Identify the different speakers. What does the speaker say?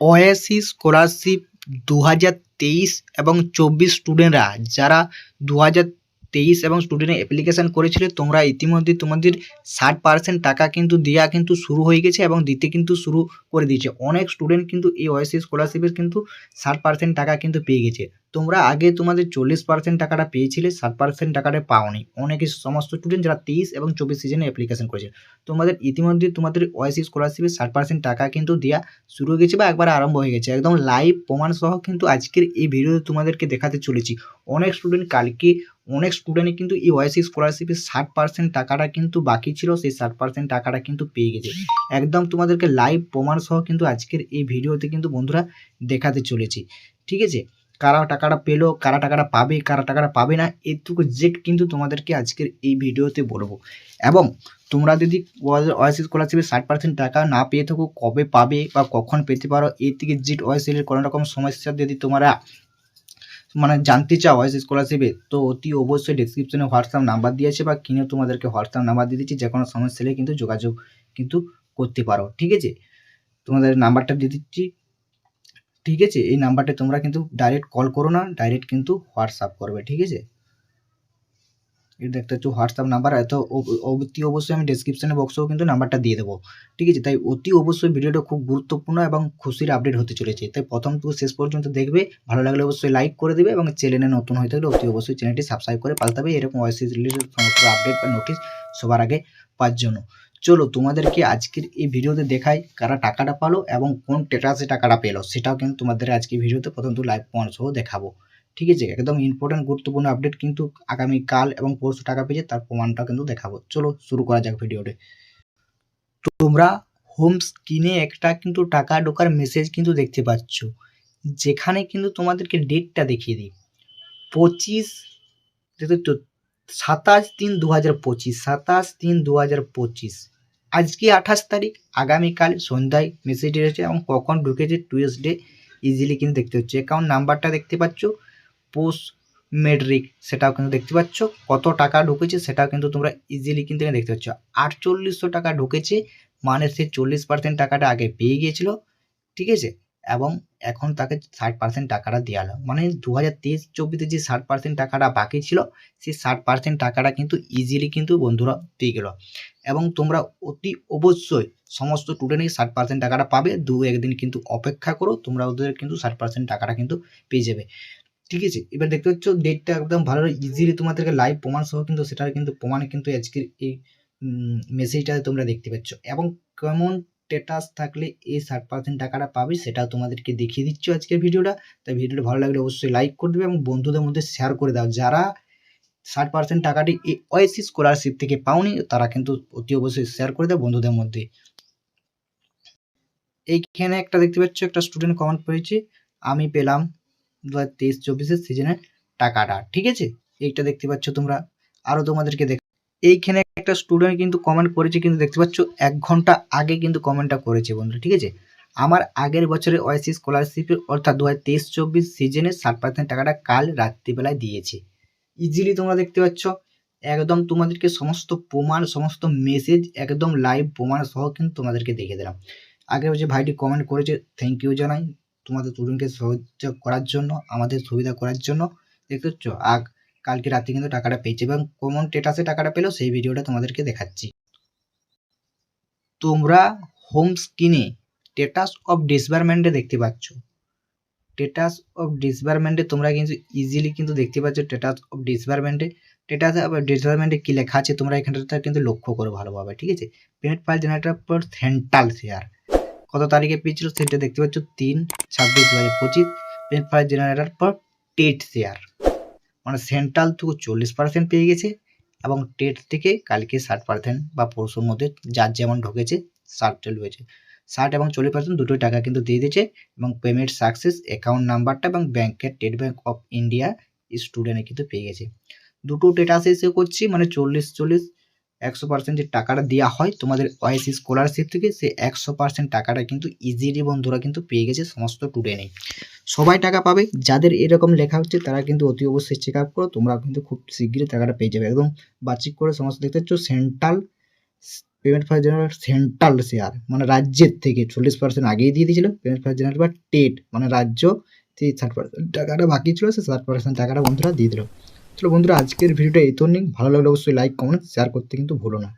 Speaker 1: OAC scholarship দু হাজার তেইশ এবং চব্বিশ স্টুডেন্টরা যারা দু হাজার তেইশ এবং স্টুডেন্টের অ্যাপ্লিকেশান করেছিলে, তোমরা ইতিমধ্যে তোমাদের ষাট পার্সেন্ট টাকা কিন্তু দেওয়া কিন্তু শুরু হয়ে গেছে এবং দিতে কিন্তু শুরু করে দিয়েছে। অনেক স্টুডেন্ট কিন্তু এই ওএসসি স্কলারশিপের কিন্তু ষাট পার্সেন্ট টাকা কিন্তু পেয়ে গেছে। তোমরা আগে তোমাদের চল্লিশ পার্সেন্ট টাকাটা পেয়েছিলে ষাট পার্সেন্ট টাকাটা পাওনি। অনেকে সমস্ত স্টুডেন্ট যারা তেইশ এবং চব্বিশ সিজনে অ্যাপ্লিকেশন করেছে। তোমাদের ইতিমধ্যে তোমাদের ওএসসি স্কলারশিপের ষাট পার্সেন্ট টাকা কিন্তু দেওয়া শুরু হয়ে গেছে বা একবার আরম্ভ হয়ে গেছে। একদম লাইভ প্রমাণ সহ কিন্তু আজকের এই ভিডিওতে তোমাদেরকে দেখাতে চলেছি। অনেক স্টুডেন্ট কালকে, অনেক স্টুডেন্টই কিন্তু এই ওয়াইসি স্কলারশিপের ষাট পার্সেন্ট টাকাটা কিন্তু বাকি ছিল, সেই ষাট পার্সেন্ট টাকাটা কিন্তু পেয়ে গেছে। একদম তোমাদেরকে লাইভ প্রমাণ সহ কিন্তু আজকের এই ভিডিওতে কিন্তু বন্ধুরা দেখাতে চলেছি। ঠিক আছে? কারা টাকাটা পেল, কারা টাকাটা পাবে, কারা টাকাটা পাবে না, এটুকু জেট কিন্তু তোমাদেরকে আজকের এই ভিডিওতে বলব। এবং তোমরা যদি ওয়াইসি স্কলারশিপে ষাট পার্সেন্ট টাকা না পেয়ে থাকো, কবে পাবে বা কখন পেতে পারো, এর থেকে জেট ওয়াইসিলের কোনো রকম সমস্যা যদি তোমরা মানে জানতে চাও ওয়াইস স্কলারশিপে তো অতি অবশ্যই ডিসক্রিপশনে হোয়াটসঅ্যাপ নাম্বার দিয়েছে বা কিনে তোমাদেরকে হোয়াটসঅ্যাপ নাম্বার দিয়ে দিচ্ছি যে কোনো সমস্যা হলে কিন্তু যোগাযোগ কিন্তু করতে পারো। ঠিক আছে? তোমাদের নাম্বারটা দিয়ে দিচ্ছি। ঠিক আছে, এই নাম্বারটা তোমরা কিন্তু ডাইরেক্ট কল করো না ডাইরেক্ট কিন্তু হোয়াটসঅ্যাপ করবে, ঠিক আছে? এটা দেখতে হচ্ছে হোয়াটসঅ্যাপ নাম্বার এত অতি অবশ্যই আমি ডিসক্রিপশনে বক্সেও কিন্তু নাম্বারটা দিয়ে দেবো, ঠিক আছে? তাই অতি অবশ্যই ভিডিওটা খুব গুরুত্বপূর্ণ এবং খুশির আপডেট হতে চলেছে, তাই প্রথম থেকে শেষ পর্যন্ত দেখবে, ভালো লাগলে অবশ্যই লাইক করে দেবে এবং চ্যানেলে নতুন হয়ে থাকলে অতি অবশ্যই চ্যানেলটি সাবস্ক্রাইব করে পাল্টাবে, এরকম ওয়াইসিস রিলেটেড সমস্ত আপডেট বা নোটিশ সবার আগে পাওয়ার জন্য। চলো তোমাদেরকে আজকের এই ভিডিওতে দেখাই কারা টাকাটা পালো এবং কোন স্টেটাসে টাকাটা পেল। সেটাও কিন্তু তোমাদের আজকে ভিডিওতে প্রথম তো লাইভ পয়েন্ট সহ দেখাবো। ঠিক আছে? একদম ইম্পর্টেন্ট গুরুত্বপূর্ণ আপডেট কিন্তু আগামী কাল এবং পরশু টাকা পেয়েছে, তার প্রমাণটা কিন্তু দেখাবো। চলো শুরু করা যাক ভিডিওটি তোমরা হোম স্ক্রিনে একটা কিন্তু টাকা ঢোকার মেসেজ কিন্তু দেখতে পাচ্ছ। যেখানে কিন্তু তোমাদেরকে ডেটটা দেখিয়ে দিই। পঁচিশ সাতাশ তিন দু হাজার পঁচিশ, সাতাশ তিন দু হাজার পঁচিশ। আজকে আঠাশ তারিখ, আগামীকাল সন্ধ্যায় মেসেজটি রয়েছে এবং কখন ঢুকেছে টুয়েসডে ইজিলি কিন্তু দেখতে হচ্ছে। অ্যাকাউন্ট নাম্বারটা দেখতে পাচ্ছ পোস্ট মেট্রিক সেটাও কিন্তু দেখতে পাচ্ছ, কত টাকা ঢুকেছে সেটাও কিন্তু তোমরা ইজিলি কিন্তু দেখতে পাচ্ছ। আটচল্লিশশো টাকা ঢুকেছে মানে সে চল্লিশ পার্সেন্ট টাকাটা আগে পেয়ে গিয়েছিল, ঠিক আছে? এবং এখন তাকে ষাট পার্সেন্ট টাকাটা দেওয়া হলো। মানে দু হাজার তেইশ চব্বিশে যে ষাট পার্সেন্ট টাকাটা বাকি ছিল, সেই ষাট পার্সেন্ট টাকাটা কিন্তু ইজিলি কিন্তু বন্ধুরা পেয়ে গেল। এবং তোমরা অতি অবশ্যই সমস্ত স্টুডেন্টই ষাট পার্সেন্ট টাকাটা পাবে। দু একদিন কিন্তু অপেক্ষা করো, তোমরা ওদের কিন্তু ষাট পার্সেন্ট টাকাটা কিন্তু পেয়ে যাবে। ঠিক আছে? এবার দেখতে পাচ্ছ ডেটটা একদম ভালো ইজিলি তোমাদেরকে লাইভ প্রমাণ সহ কিন্তু সেটার কিন্তু প্রমাণ কিন্তু আজকের এই মেসেজটা তোমরা দেখতে পাচ্ছ। এবং কেমন স্টেটাস থাকলে এই ষাট পার্সেন্ট টাকাটা পাবে, সেটাও তোমাদেরকে দেখিয়ে দিচ্ছ আজকের ভিডিওটা। তাই ভিডিওটা ভালো লাগলে অবশ্যই লাইক করে দেবে এবং বন্ধুদের মধ্যে শেয়ার করে দাও। যারা ষাট পার্সেন্ট টাকাটি এই ওয়েসি স্কলারশিপ থেকে পাওনি, তারা কিন্তু অতি অবশ্যই শেয়ার করে দেয় বন্ধুদের মধ্যে। এইখানে একটা দেখতে পাচ্ছ, একটা স্টুডেন্ট কমেন্ট করেছে আমি পেলাম দু হাজার তেইশ চব্বিশের সিজনের টাকাটা, ঠিক আছে? এইটা দেখতে পাচ্ছ তোমরা। আরও তোমাদেরকে দেখ এইখানে একটা স্টুডেন্ট কিন্তু কমেন্ট করেছে, কিন্তু দেখতে পাচ্ছ এক ঘণ্টা আগে কিন্তু কমেন্টটা করেছে বন্ধুরা, ঠিক আছে? আমার আগের বছরে ওয়াইসি স্কলারশিপের অর্থাৎ দু হাজার তেইশ চব্বিশ সিজনে ষাট পার্সেন্ট টাকাটা কাল রাত্রিবেলায় দিয়েছে। ইজিলি তোমরা দেখতে পাচ্ছ, একদম তোমাদেরকে সমস্ত প্রমাণ, সমস্ত মেসেজ একদম লাইভ প্রমাণ সহ কিন্তু তোমাদেরকে দেখে দিলাম। আগের যে ভাইটি কমেন্ট করেছে থ্যাংক ইউ জানাই তোমাদের স্টুডেন্টকে সাহায্য করার জন্য, আমাদের সুবিধা করার জন্য। দেখতে পাচ্ছ, আগ কালকে রাতে কিন্তু টাকাটা পেয়েছে এবং কমন স্টেটাসে টাকাটা পেল সেই ভিডিওটা তোমাদেরকে দেখাচ্ছি। তোমরা হোম স্ক্রিনে স্টেটাস অফ ডিসবারমেন্টে দেখতে পাচ্ছ। স্টেটাস অফ ডিসবারমেন্টে তোমরা কিন্তু ইজিলি কিন্তু দেখতে পাচ্ছ স্টেটাস অফ ডিসবারমেন্টে স্টেটাস অফ ডিসবারমেন্টে কী লেখা আছে তোমরা এখানটা কিন্তু লক্ষ্য করো ভালোভাবে, ঠিক আছে? পেমেন্ট ফাইল জেনারেটর পর সেন্ট্রাল শেয়ার কত তারিখে পেয়েছিল সেটা দেখতে পাচ্ছ তিন ছাব্বিশ দু হাজার পঁচিশ। পেমেন্ট ফাইল জেনারেটর পর টেট শেয়ার মানে সেন্ট্রাল থেকে চল্লিশ পার্সেন্ট পেয়ে গেছে এবং টেট থেকে কালকে ষাট পার্সেন্ট বা পরশুর মধ্যে যার যেমন ঢুকেছে ষাট হয়েছে ষাট এবং চল্লিশ পার্সেন্ট দুটোই টাকা কিন্তু দিয়ে দিয়েছে এবং পেমেন্ট সাকসেস অ্যাকাউন্ট নাম্বারটা এবং ব্যাংকের স্টেট ব্যাঙ্ক অফ ইন্ডিয়া স্টুডেন্টে কিন্তু পেয়ে গেছে। দুটো স্টেটাস এসে করছি মানে চল্লিশ চল্লিশ একশো পার্সেন্ট যে টাকাটা দেওয়া হয় তোমাদের ওয়াইসি স্কলারশিপ থেকে সে একশো পার্সেন্ট টাকাটা কিন্তু ইজিলি বন্ধুরা কিন্তু পেয়ে গেছে সমস্ত স্টুডেন্টে সবাই টাকা পাবে, যাদের এরকম লেখা হচ্ছে তারা কিন্তু অতি অবশ্যই চেক আপ করো তোমরা কিন্তু খুব শীঘ্রই টাকাটা পেয়ে যাবে। একদম বাচিক করে সমস্ত দেখতে পাচ্ছ central payment first general central share মানে রাজ্যের থেকে চল্লিশ পার্সেন্ট আগেই দিয়ে দিয়েছিল পেমেন্ট ফার্স্ট জেনারেল বা টেট মানে রাজ্য যে ষাট পার্সেন্ট টাকাটা বাকি ছিল সে ষাট পার্সেন্ট টাকাটা বন্ধুরা দিয়ে দিল। চলো বন্ধুরা, আজকের ভিডিওটা এই তো নেই ভালো লাগলে অবশ্যই লাইক কমেন্ট শেয়ার করতে কিন্তু ভুলো না।